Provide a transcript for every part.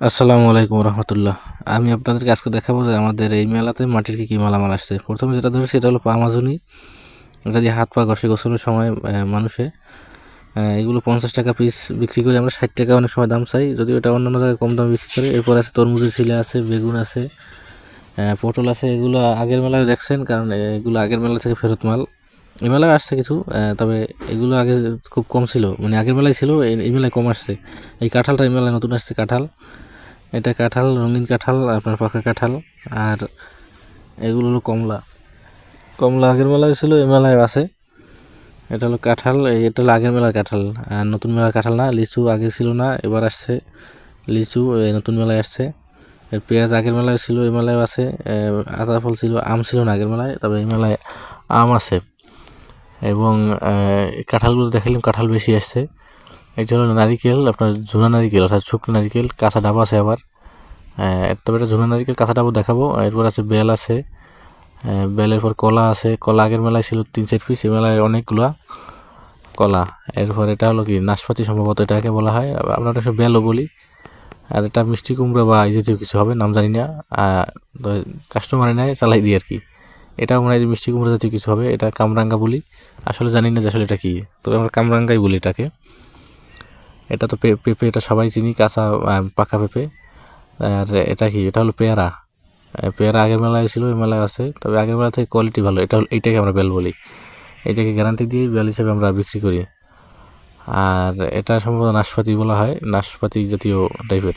আসসালামু আলাইকুম রহমতুল্লাহ। আমি আপনাদেরকে আজকে দেখাবো যে আমাদের এই মেলাতে মাটির কী কী মালামাল আসছে। প্রথমে যেটা ধরেছি সেটা হলো পামাজুনি। এটা দিয়ে হাত পা ঘষে গোসলের সময় মানুষে এগুলো পঞ্চাশ টাকা পিস বিক্রি করি আমরা ষাট টাকা অনেক সময় দাম চাই। যদিও এটা অন্যান্য জায়গায় কম দাম বিক্রি করে। এরপর আছে তরমুজের ছিলে আছে, বেগুন আছে পটল আছে, এগুলো আগের মেলায় দেখছেন, কারণ এগুলো আগের মেলা থেকে ফেরত মাল। এই মেলায় আসছে কিছু তবে এগুলো আগে খুব কম ছিল। মানে আগের মেলায় ছিল এই মেলায় কম আসছে। এই কাঁঠালটা এই মেলায় নতুন আসছে, কাঁঠাল। এটা কাঁঠাল রঙিন কাঁঠাল আপনার পাকা কাঁঠাল আর এগুলো হলো কমলা। কমলা আগের মেলায় ছিল এই মেলায় আছে। এটা হলো কাঁঠাল এটা হলো আগের মেলার কাঁঠাল। আর নতুন মেলার কাঁঠাল না লিচু আগে ছিল না এবার আসছে লিচু নতুন মেলায় আসছে। এর পেঁয়াজ আগের মেলায় ছিল এই মেলায় আছে। এ, আদা ফল ছিল আম ছিল না আগের মেলায় তবে এই মেলায় আম আছে। এবং কাঁঠালগুলো দেখালাম কাঁঠাল বেশি আসছে। এটা হলো নারিকেল, আপনার ঝুনা নারিকেল, অর্থাৎ শুকনো নারিকেল, কাঁচা ডাব আছে আবার। তবে এটা ঝুনা নারিকেল, কাঁচা ডাবও দেখাবো। এরপর আছে বেল আছে। বেলের পর কলা আছে। কলা আগের মেলায় ছিল তিন চার পিস এই মেলায় অনেকগুলা কলা। এরপর এটা হলো কি? নাশপাতি সম্ভবত এটাকে বলা হয়। আমরা এটা বেলও বলি। আর এটা মিষ্টি কুমড়া বা এই জাতীয় কিছু হবে, নাম জানি না। কাস্টমারে নেয়, চালাই দিই আর কি। এটা মনে হয় যে মিষ্টি কুমড়া জাতীয় কিছু হবে। এটা কামরাঙ্গা বলি। আসলে জানি না যে আসলে এটা কী। তবে আমরা কামরাঙ্গাই বলি এটাকে। এটা তো পেঁপে, এটা সবাই চিনি, কাঁচা পাকা পেঁপে। আর এটা কি? এটা হলো পেয়ারা। পেয়ারা আগের মেলায় ছিল এই মেলায় আছে। তবে আগের মেলা থেকে কোয়ালিটি ভালো। এটা হলো এইটাকে আমরা বেল বলি। এটাকে গ্যারান্টি দিয়ে বেল হিসেবে আমরা বিক্রি করি। আর এটা সম্ভবত নাশপাতি বলা হয়, নাশপাতি জাতীয় টাইপের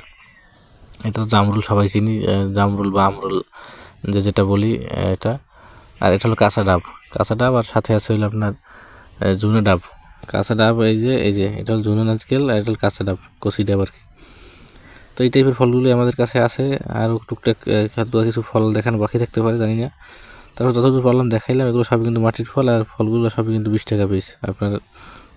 এটা তো জামরুল সবাই চিনি জামরুল বা আমরুল, যে যেটা বলি এটা। আর এটা হলো কাঁচা ডাব। কাঁচা ডাব আর সাথে আছে হলো আপনার জুনে ডাব। কাঁচা ডাব এই যে এই যে, এটা হলো জুনে নারকেল আর এটা হলো কাঁচা ডাব কচি ডাব আর কি। তো এই টাইপের ফলগুলি আমাদের কাছে আছে, আরও টুকটাক হয়তো কিছু ফল দেখানো বাকি থাকতে পারে, জানি না। তারপর যতদূর পারলাম দেখাইলাম, এগুলো সবই কিন্তু মাটির ফল আর ফলগুলো সবই কিন্তু বিশ টাকা পিস আপনার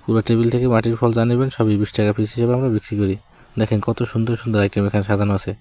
পুরো টেবিল থেকে মাটির ফল জানিবেন সবই বিশ টাকা পিস হিসেবে আমরা বিক্রি করি। দেখেন কত সুন্দর সুন্দর আইটেম এখানে সাজানো আছে।